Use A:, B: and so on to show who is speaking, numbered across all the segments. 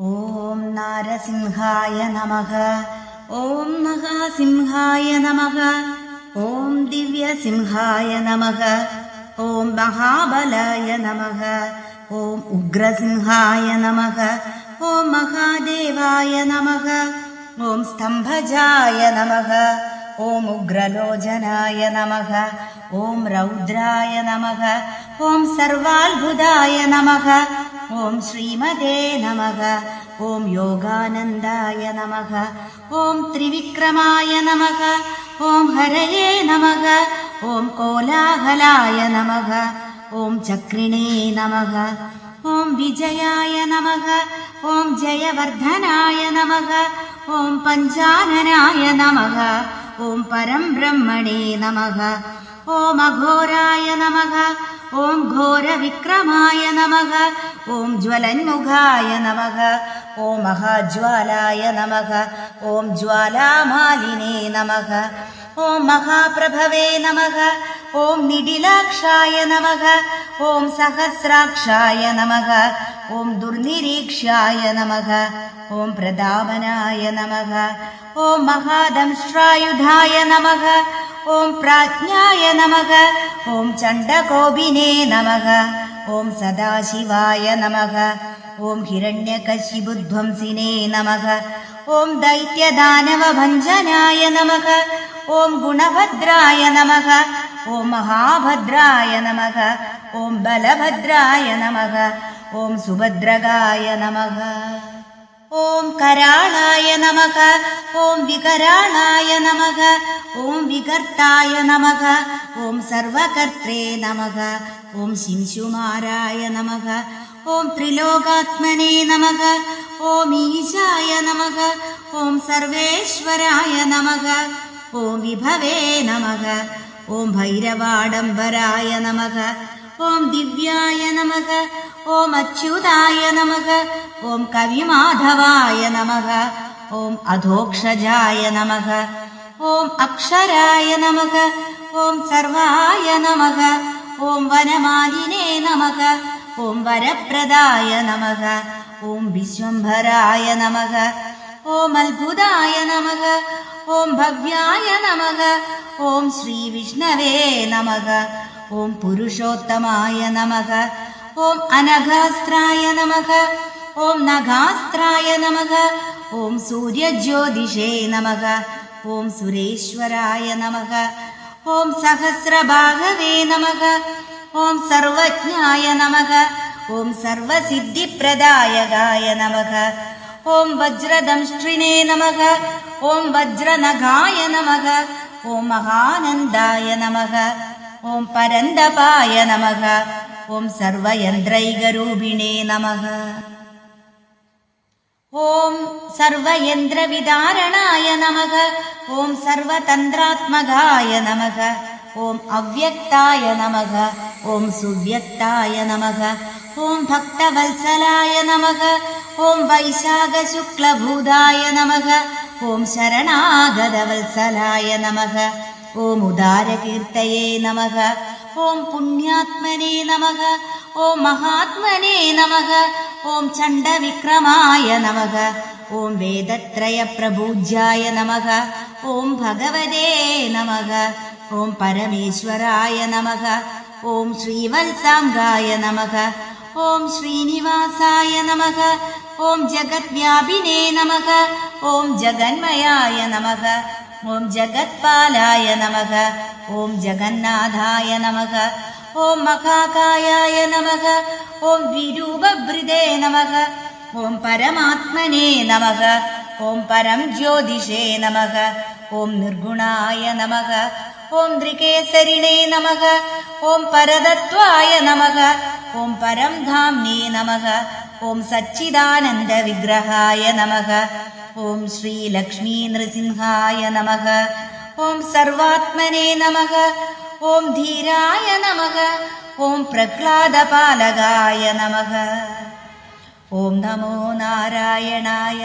A: ॐ नारसिंहाय नमः। ॐ महासिंहाय नमः। ॐ दिव्यसिंहाय नमः। ॐ महाबलाय नमः। ॐ उग्रसिंहाय नमः। ॐ महादेवाय नमः। ॐ स्तम्भजाय नमः। ॐ उग्रलोचनाय नमः। ॐ रौद्राय नमः। ॐ सर्वाल्भुदाय नमः ॐ श्रीमते नमः। ॐ योगानन्दाय नमः। ॐ त्रिविक्रमाय नमः। ॐ हरये नमः। ॐ कोलाहलाय नमः। ॐ चक्रिणे नमः। ॐ विजयाय नमः। ॐ जयवर्धनाय नमः। ॐ पञ्चाननाय नमः। ॐ परं ब्रह्मणे नमः ॐ अघोराय नमः ॐ घोरविक्रमाय नमः ॐ ज्वलन्मुखाय नमः ॐ महाज्वालाय नमः ॐ ज्वालामालिने नमः ॐ महाप्रभवे नमः ॐ निडिलाक्षाय नमः ॐ सहस्राक्षाय नमः ॐ दुर्निरीक्ष्याय नमः ॐ प्रदामनाय नमः ॐ महादंष्ट्रायुधाय नमः ॐ प्राज्ञाय नमः ॐ चण्डकोपिने नमः ॐ सदाशिवाय नमः ॐ हिरण्यकशिबुध्वंसिने नमः ॐ दैत्यदानवभञ्जनाय नमः ॐ गुणभद्राय नमः ॐ महाभद्राय नमः ॐ बलभद्राय नमः ॐ सुभद्रगाय नमः ॐ कराळाय नमः ॐ विकराळाय नमः ॐ विकर्ताय नमः ॐ सर्वकर्त्रे नमः ॐ शिंशुमाराय नमः ॐ त्रिलोकात्मने नमः ॐ ईशाय नमः ॐ सर्वेश्वराय नमः ॐ विभवे नमः ॐ भैरवाडम्बराय नमः ॐ दिव्याय नमः ॐ अच्युताय नमः ॐ कविमाधवाय नमः ॐ अधोक्षजाय नमः ॐ अक्षराय नमः ॐ सर्वाय नमः ॐ वनमालिने नमः ॐ वरप्रदाय नमः ॐ विश्वम्भराय नमः ॐ अल्बुदाय नमः ॐ भव्याय नमः ॐ श्रीविष्णवे नमः ॐ पुरुषोत्तमाय नमः ॐ अनघास्त्राय नमः ॐ नघास्त्राय नमः ॐ सूर्यज्योतिषे नमः ॐ सुरेश्वराय नमः ॐ सहस्रभागवे नमः ॐ सर्वज्ञाय नमः ॐ सर्वसिद्धिप्रदायकाय नमः ॐ वज्रदंष्ट्रिणे नमः ॐ वज्रनघाय नमः ॐ महानन्दाय नमः ॐ परन्दपाय नमः। ॐ सर्वयन्त्रैकरूपिणे नमः। ॐ सर्वयन्त्रविदारणाय नमः। ॐ सर्वतन्त्रात्मकाय नमः। ॐ अव्यक्ताय नमः। ॐ सुव्यक्ताय नमः। ॐ भक्तवत्सलाय नमः। ॐ वैशाखशुक्लभूताय नमः। ॐ शरणागतवत्सलाय नमः ॐ उदारकीर्तये नमः ॐ पुण्यात्मने नमः ॐ महात्मने नमः ॐ चण्डविक्रमाय नमः ॐ वेदत्रयप्रभूज्याय नमः ॐ भगवते नमः ॐ परमेश्वराय नमः ॐ श्रीवत्साङ्गाय नमः ॐ श्रीनिवासाय नमः ॐ जगद्व्यापिने नमः ॐ जगन्मयाय नमः ॐ जगत्पालाय नमः ॐ जगन्नाथाय नमः ॐ मखाकायाय नमः ॐ द्विरूपभृदे नमः ॐ परमात्मने नमः ॐ परं ज्योतिषे नमः ॐ निर्गुणाय नमः ॐ द्रिकेसरिणे नमः ॐ परदत्वाय नमः ॐ परं धाम्ने नमः ॐ सच्चिदानन्दविग्रहाय नमः ॐ श्रीलक्ष्मीनृसिंहाय नमः। ॐ सर्वात्मने नमः। ॐ धीराय नमः। ॐ प्रह्लादपालकाय नमः। ॐ नमो नारायणाय।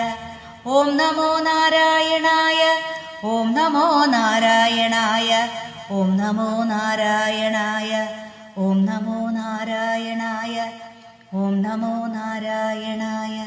A: ॐ नमो नारायणाय। ॐ नमो नारायणाय। ॐ नमो नारायणाय। ॐ नमो नारायणाय। ॐ नमो नारायणाय